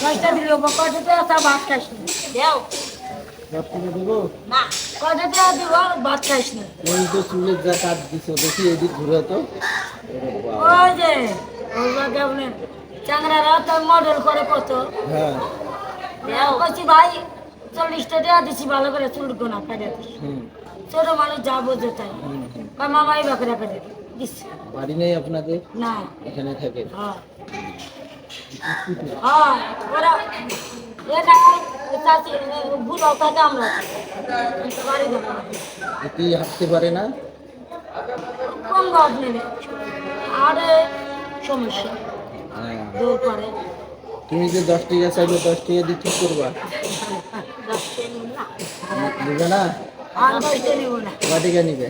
দশটা দিলে কয়টা টাকা তা ভাত খাইস না? দেও। দশ টাকা দেবো? না কয়টা টাকা দিব? ভাত খাইস না। ওই তো চুলের যা কাট দিছো দেখি এদিক ঘুরে তো। ওই যে ওই যে আপনি চ্যাংরারা তো মডেল করে কত? হ্যাঁ। দেও কইছি ভাই চল্লিশটা টাকা দিছি ভালো করে চুল গোনা হুম। ছোট মানুষ যা বোঝে তাই। মামাই বাকরা করে বাড়ি নেই আপনাদের? না। এখানে থাকে। হ্যাঁ। হ্যাঁ ওরা আমরা বাড়ি যাব। হাঁটতে পারে না? কম গাছ নেবে? আরে সমস্যা। হ্যাঁ। দৌড় করে। তুমি যে দশ টাকা চাইলে দশ টাকা দিয়ে ঠিক করবা। না। নিবে না? আর না। কয় টাকা নিবে?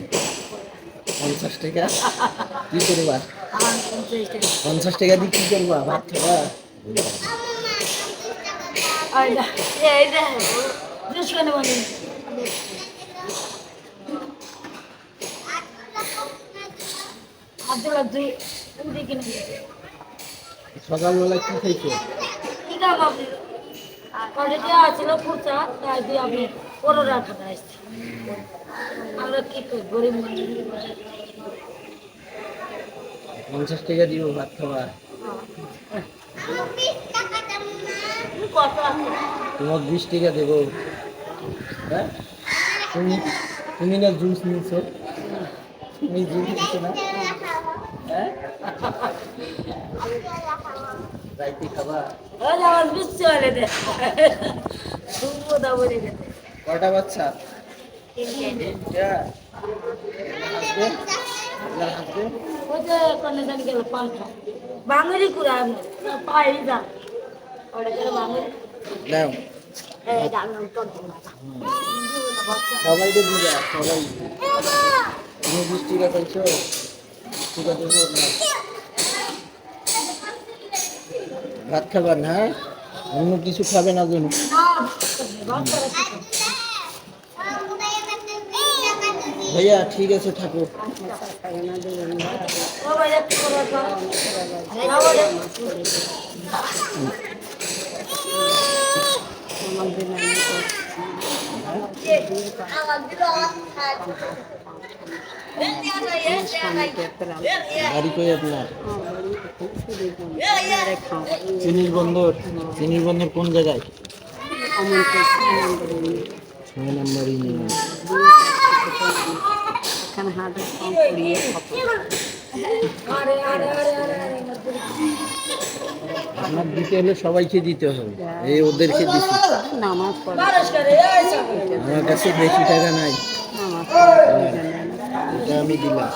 পঞ্চাশ টাকা। কি করবা? পঞ্চাশ টাকা দিয়ে কি করবা? ভাত খাবা? সকালবেলা কি খাইছো? কি কাম আপনি কটে দেওয়া ছিল খুচা তাই দিয়ে আপনি পনেরো টাকা আসছে। আমরা কি করি গরিব পঞ্চাশ টাকা দিব ভাত খাবা। তোমার বিশ টাকা দেবো। হ্যাঁ? তুমি তুমি না জুস নিয়েছো? তুমি জুস নিচ্ছ না? হ্যাঁ? রাইতে খাবা? ওই যে আমার বুঝতে হলে দে। শুনব দা বলে দে কয়টা বাচ্চা? তিনটা। হাসবেন আপনার হাসবেন ওই যে কোনে জানি গেল পাল্টা বাঙালি কুড়া পাই যা। ওটা করে বাঙালি। নাও। এই ডাঙ্গন কর সবাই তুমি না ভাত খাবার হ্যাঁ? অন্য কিছু খাবে না যেন। ভাইয়া, ঠিক আছে, থাকো। বাড়ি কই আপনার? চিনির বন্দর চিনির বন্দর কোন জায়গায়? ছয় নম্বর আপনার দিতে হলে সবাইকে দিতে হবে। এই ওদেরকে দিতে আমার কাছে বেশি টাকা নাই। এটা আমি দিলাম।